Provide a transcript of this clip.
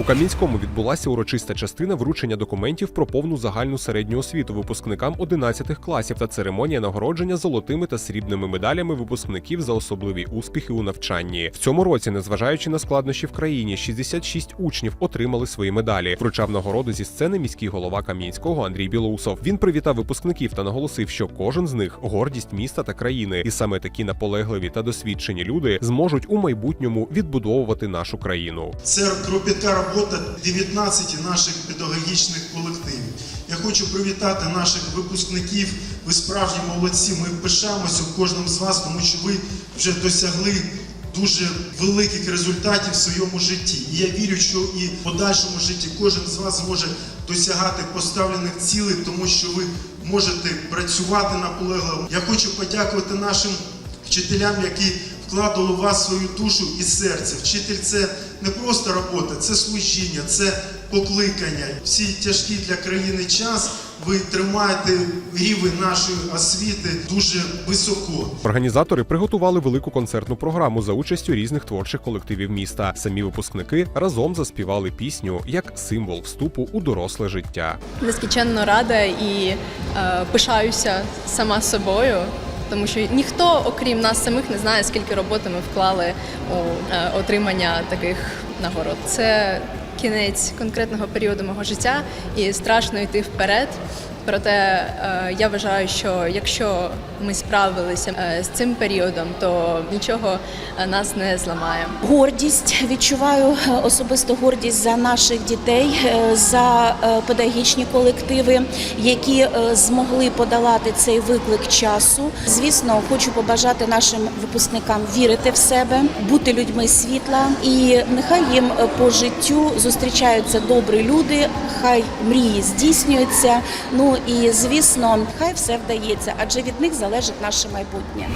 У Кам'янському відбулася урочиста частина вручення документів про повну загальну середню освіту випускникам 11 класів та церемонія нагородження золотими та срібними медалями випускників за особливі успіхи у навчанні. В цьому році, незважаючи на складнощі в країні, 66 учнів отримали свої медалі. Вручав нагороду зі сцени міський голова Кам'янського Андрій Білоусов. Він привітав випускників та наголосив, що кожен з них гордість міста та країни, і саме такі наполегливі та досвідчені люди зможуть у майбутньому відбудовувати нашу країну. Це робота 19 наших педагогічних колективів. Я хочу привітати наших випускників. Ви справжні молодці. Ми пишаємося кожним з вас, тому що ви вже досягли дуже великих результатів в своєму житті. І я вірю, що і в подальшому житті кожен з вас зможе досягати поставлених цілей, тому що ви можете працювати наполегливо. Я хочу подякувати нашим вчителям, які вкладали в вас свою душу і серце. Вчитель це не просто робота, це служіння, це покликання. Всі тяжкі для країни час ви тримаєте рівень нашої освіти дуже високо. Організатори приготували велику концертну програму за участю різних творчих колективів міста. Самі випускники разом заспівали пісню як символ вступу у доросле життя. нескінченно рада і е, пишаюся сама собою, тому що ніхто, окрім нас самих, не знає, скільки роботи ми вклали у е, отримання таких нагород. Це кінець конкретного періоду мого життя, і страшно йти вперед. Проте е, я вважаю, що якщо ми справилися е, з цим періодом, то нічого е, нас не зламає. гордість. Відчуваю особисто гордість за наших дітей, за педагогічні колективи, які змогли подолати цей виклик часу. Звісно, хочу побажати нашим випускникам вірити в себе, бути людьми світла, і нехай їм по життю зустрічаються добрі люди, хай мрії здійснюються. І звісно, хай все вдається, адже від них залежить наше майбутнє.